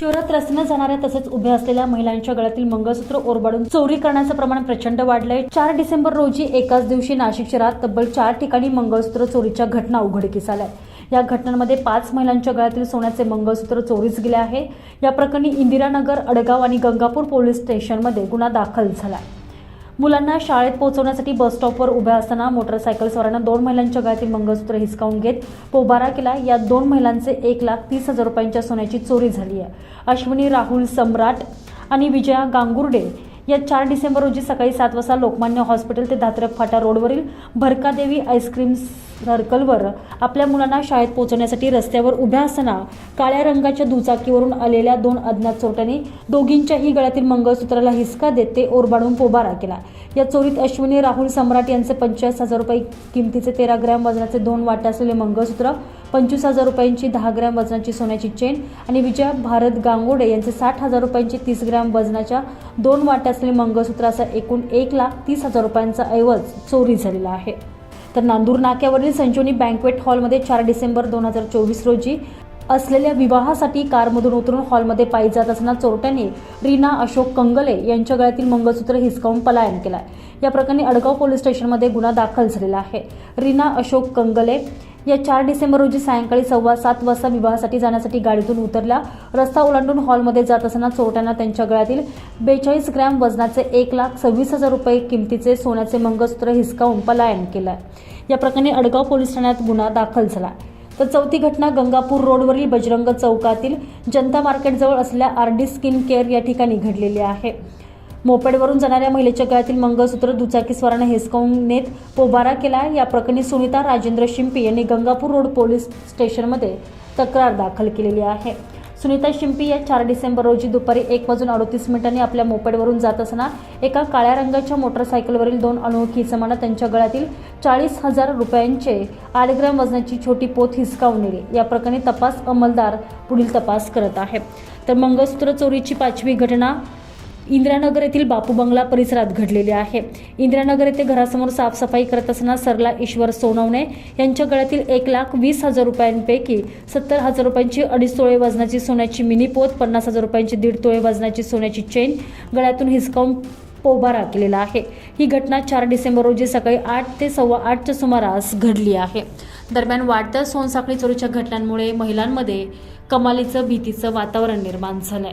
शहरात रस्त्याने जाणाऱ्या तसेच उभ्या असलेल्या महिलांच्या गळ्यातील मंगळसूत्र ओरबाडून चोरी करण्याचं प्रमाण प्रचंड वाढलंय. चार डिसेंबर रोजी एकाच दिवशी नाशिक शहरात तब्बल चार ठिकाणी मंगळसूत्र चोरीच्या घटना उघडकीस आल्या या घटनांमध्ये पाच महिलांच्या गळ्यातील सोन्याचे मंगळसूत्र चोरीस गेले आहे. या प्रकरणी इंदिरानगर अडगाव आणि गंगापूर पोलीस स्टेशनमध्ये गुन्हा दाखल झाला आहे मुलांना शाळेत पोहोचवण्यासाठी बस स्टॉपवर उभ्या असताना मोटरसायकलस्वारांना दोन महिलांच्या गळ्यातील मंगळसूत्र हिसकावून घेत पोबारा केला. या दोन महिलांचे एक लाख तीस हजार रुपयांच्या सोन्याची चोरी झाली आहे. अश्विनी राहुल सम्राट आणि विजया गांगुर्डे या चार डिसेंबर रोजी सकाळी सात वाजता लोकमान्य हॉस्पिटल ते धात्रक फाटा रोडवरील भरकादेवी आईस्क्रीम सर्कलवर आपल्या मुलांना शाळेत पोहोचवण्यासाठी रस्त्यावर उभ्या असताना काळ्या रंगाच्या दुचाकीवरून आलेल्या दोन अज्ञात चोरट्यांनी दोघींच्याही गळ्यातील मंगळसूत्राला हिसका देत ते ओरबाडून पोबारा केला. या चोरीत अश्विनी राहुल सम्राट यांचे पंचेचाळीस हजार रुपये किमतीचे तेरा ग्रॅम वजनाचे दोन वाटे असलेले मंगळसूत्र पंचवीस हजार रुपयांची दहा ग्रॅम वजनाची सोन्याची चेन आणि विजय भारत गांगोडे यांचे साठ हजार रुपयांची तीस ग्रॅम वजनाच्या दोन वाटे असलेले मंगळसूत्र असा एकूण एक लाख तीस हजार रुपयांचा ऐवज चोरी झालेला आहे. तर नांदूर नाक्यावरील संजीवनी बँकवेट हॉलमध्ये चार डिसेंबर दोन हजार चोवीस रोजी असलेल्या विवाहासाठी कारमधून उतरून हॉलमध्ये पायी जात असताना चोरट्यांनी रीना अशोक कंगले यांच्या गळ्यातील मंगळसूत्र हिसकावून पलायन केलाय. या प्रकरणी अडगाव पोलीस स्टेशनमध्ये गुन्हा दाखल झालेला आहे. रीना अशोक कंगले या चार डिसेंबर रोजी सायंकाळी सव्वा सात वाजता विवाहासाठी जाण्यासाठी गाडीतून उतरल्या रस्ता ओलांडून हॉलमध्ये जात असताना चोरट्यांना त्यांच्या गळ्यातील बेचाळीस ग्रॅम वजनाचे एक लाख सव्वीस हजार रुपये किमतीचे सोन्याचे मंगळसूत्र हिसकावून पलायन केलं या प्रकरणी अडगाव पोलीस ठाण्यात गुन्हा दाखल झाला. तर चौथी घटना गंगापूर रोडवरील बजरंग चौकातील जनता मार्केटजवळ असलेल्या आर डी स्किन केअर या ठिकाणी घडलेली आहे. मोपेडवरून जाणाऱ्या महिलेच्या गळ्यातील मंगळसूत्र दुचाकीस्वाराने हिसकावून नेत पोबारा केला. या प्रकरणी सुनीता राजेंद्र शिंपी यांनी गंगापूर रोड पोलीस स्टेशनमध्ये तक्रार दाखल केलेली आहे. सुनीता शिंपी या चार डिसेंबर रोजी दुपारी एक वाजून अडतीस मिनिटांनी आपल्या मोपेडवरून जात असताना एका काळ्या रंगाच्या मोटरसायकलवरील दोन अनोळखी समाना त्यांच्या गळ्यातील चाळीस हजार रुपयांचे आठ ग्रॅम वजनाची छोटी पोत हिसकावून नेली. या प्रकरणी तपास अंमलदार पुढील तपास करत आहे. तर मंगळसूत्र चोरीची पाचवी घटना इंदिरानगर येथील बापू बंगला परिसरात घडलेली आहे. इंदिरानगर येथे घरासमोर साफसफाई करत असताना सरला ईश्वर सोनवणे यांच्या गळ्यातील एक लाख वीस हजार रुपयांपैकी सत्तर हजार रुपयांची अडीच तोळे वजनाची सोन्याची मिनी पोत पन्नास हजार रुपयांची दीड तोळे वजनाची सोन्याची चेन गळ्यातून हिसकावून पोबारा केलेला आहे. ही घटना चार डिसेंबर रोजी सकाळी आठ ते सव्वा आठच्या सुमारास घडली आहे. दरम्यान वाढत्या सोनसाखळी चोरीच्या घटनांमुळे महिलांमध्ये कमालीचं भीतीचं वातावरण निर्माण झालंय.